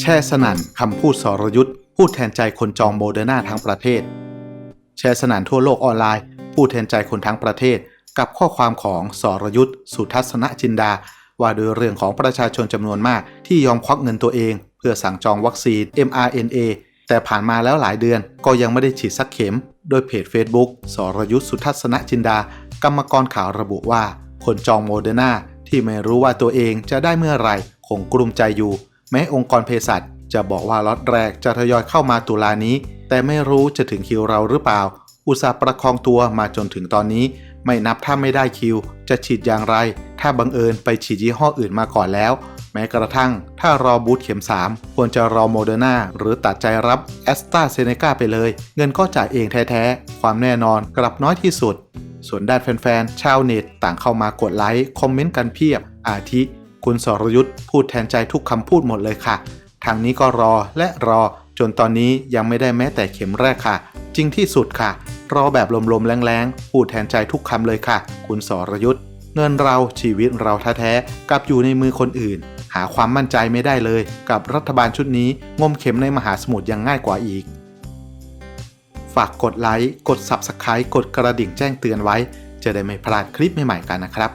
แช่สนั่นคำพูดสรยุทธ์พูดแทนใจคนจองโมเดอร์นาทั้งประเทศ แชร์สนั่นทั่วโลกออนไลน์ พูดแทนใจคนทั้งประเทศ กับข้อความของสรยุทธ์สุทัศนจินดา ว่าโดยเรื่องของประชาชนจำนวนมากที่ยอมควักเงินตัวเอง เพื่อสั่งจองวัคซีน mRNA แต่ผ่านมาแล้วหลายเดือนก็ยังไม่ได้ฉีดสักเข็ม โดยเพจ Facebook สรยุทธ์สุทัศนจินดา กรรมกรข่าวระบุว่า คนจองโมเดอร์นาที่ไม่รู้ว่าตัวเองจะได้เมื่อไหร่คงกลุ้มใจอยู่ แม้องค์กรเภสัชจะบอกว่าล็อตแรกจะทยอยเข้ามาตุลานี้ แต่ไม่รู้จะถึงคิวเราหรือเปล่า อุตส่าห์ประคองตัวมาจนถึงตอนนี้ ไม่นับถ้าไม่ได้คิว จะฉีดอย่างไร ถ้าบังเอิญไปฉีดยี่ห้ออื่นมาก่อนแล้ว แม้กระทั่ง ถ้ารอบูธเข็ม 3 ควรจะรอโมเดอร์นาหรือตัดใจรับแอสตราเซเนกาไปเลย เงินก็จ่ายเองแท้ๆ ความแน่นอนกลับน้อยที่สุด ส่วนด้านแฟนๆ ชาวเน็ตต่างเข้ามากดไลค์คอมเมนต์กันเพียบ อาทิ คุณสรยุทธ์พูดแทนใจทุกคำพูดหมดเลยค่ะ ทางนี้ก็รอและรอ จนตอนนี้ยังไม่ได้แม้แต่เข็มแรกค่ะ จริงที่สุดค่ะ รอแบบลมๆแรงๆ พูดแทนใจทุกคำเลยค่ะ คุณสรยุทธ์เงินเราชีวิตเราแท้ๆกลับอยู่ในมือคนอื่น หาความมั่นใจไม่ได้เลย กับรัฐบาลชุดนี้งมเข็มในมหาสมุทรยังง่ายกว่าอีก ฝากกดไลค์กด Subscribe กดกระดิ่งแจ้งเตือนไว้ จะได้ไม่พลาดคลิปใหม่ๆกันนะครับ